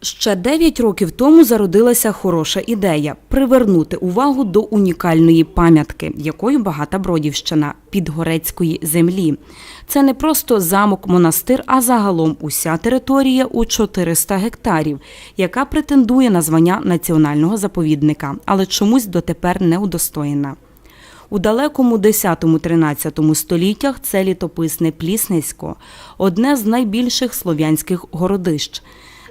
Ще 9 років тому зародилася хороша ідея привернути увагу до унікальної пам'ятки, якою багата Бродівщина підгорецької землі. Це не просто замок-монастир, а загалом уся територія у 400 гектарів, яка претендує на звання національного заповідника, але чомусь дотепер не удостоєна. У далекому 10-13 століттях це літописне Пліснесько – одне з найбільших слов'янських городищ.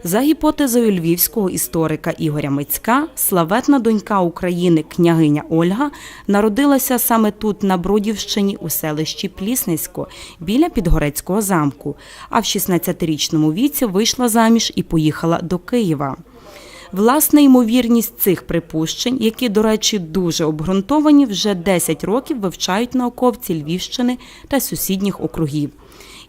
За гіпотезою львівського історика Ігоря Мицька, славетна донька України княгиня Ольга народилася саме тут, на Бродівщині, у селищі Пліснесько, біля Підгорецького замку, а в 16-річному віці вийшла заміж і поїхала до Києва. Власне, ймовірність цих припущень, які, до речі, дуже обґрунтовані, вже 10 років вивчають науковці Львівщини та сусідніх округів.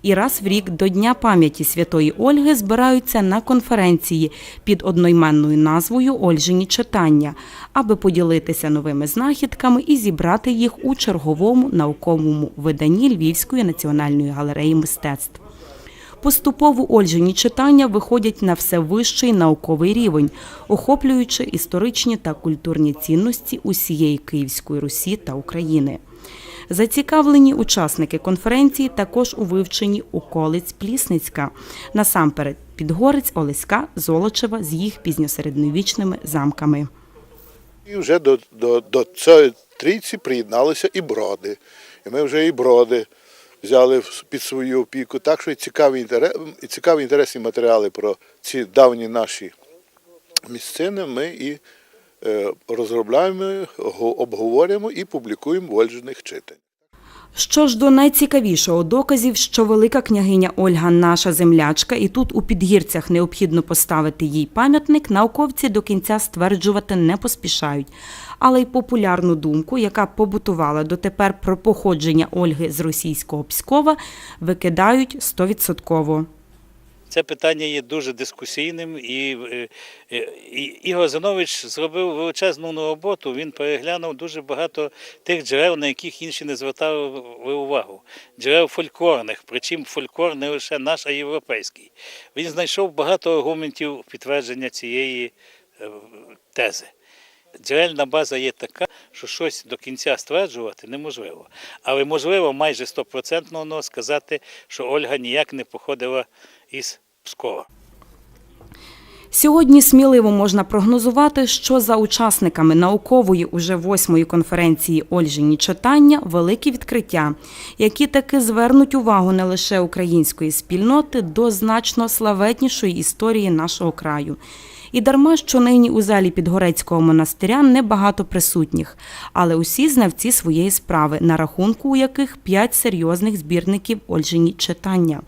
І раз в рік до Дня пам'яті святої Ольги збираються на конференції під одноіменною назвою Ольжині читання, аби поділитися новими знахідками і зібрати їх у черговому науковому виданні Львівської національної галереї мистецтв. Поступово Ольжині читання виходять на все вищий науковий рівень, охоплюючи історичні та культурні цінності усієї Київської Русі та України. Зацікавлені учасники конференції також у вивченні околиць Плісницька, насамперед Підгорець, Олеська, Золочева з їх пізньосередньовічними замками. І вже до, до, до цієї трійці приєдналися і броди. І ми вже і броди взяли під свою опіку. Так що і цікаві, і цікаві інтересні матеріали про ці давні наші місцини ми і розробляємо, го- обговорюємо і публікуємо в Ольжиних читань. Що ж до найцікавішого доказів, що велика княгиня Ольга наша землячка, і тут у підгірцях необхідно поставити їй пам'ятник, науковці до кінця стверджувати не поспішають. Але й популярну думку, яка побутувала дотепер про походження Ольги з російського Пскова, викидають стовідсотково. Це питання є дуже дискусійним, і, е, е, Ігор Зинович зробив величезну роботу. Він переглянув дуже багато тих джерел, на яких інші не звертали увагу. Джерел фольклорних, причому фольклор не лише наш, а європейський. Він знайшов багато аргументів підтвердження цієї е, тези. Джерельна база є така, що щось до кінця стверджувати неможливо. Але можливо майже стопроцентно сказати, що Ольга ніяк не походила із Пскова. Сьогодні сміливо можна прогнозувати, що за учасниками наукової уже восьмої конференції Ольжині читання великі відкриття, які таки звернуть увагу не лише української спільноти до значно славетнішої історії нашого краю. І дарма, що нині у залі Підгорецького монастиря небагато присутніх, але усі знавці своєї справи, на рахунку у яких п'ять серйозних збірників Ольжині читання.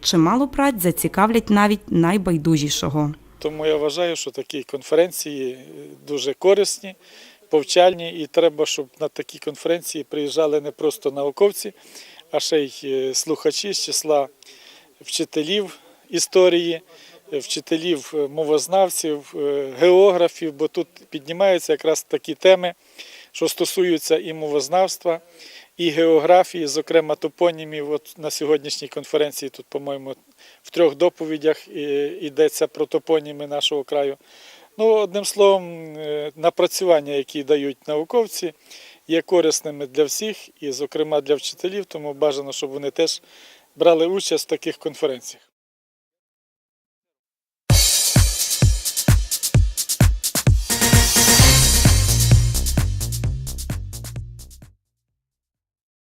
Чимало праць зацікавлять навіть найбайдужішого. Тому я вважаю, що такі конференції е, дуже корисні, повчальні, і треба, щоб на такі конференції приїжджали не просто науковці, а ще й е, слухачі з числа вчителів історії, е, вчителів мовознавців, географів, бо тут піднімаються якраз такі теми, що стосуються і мовознавства, і географії, зокрема топонімів. От на сьогоднішній конференції тут, по-моєму, в трьох доповідях е, йдеться про топоніми нашого краю. Ну, одним словом, е, напрацювання, які дають науковці, є корисними для всіх, і, зокрема, для вчителів, тому бажано, щоб вони теж брали участь в таких конференціях.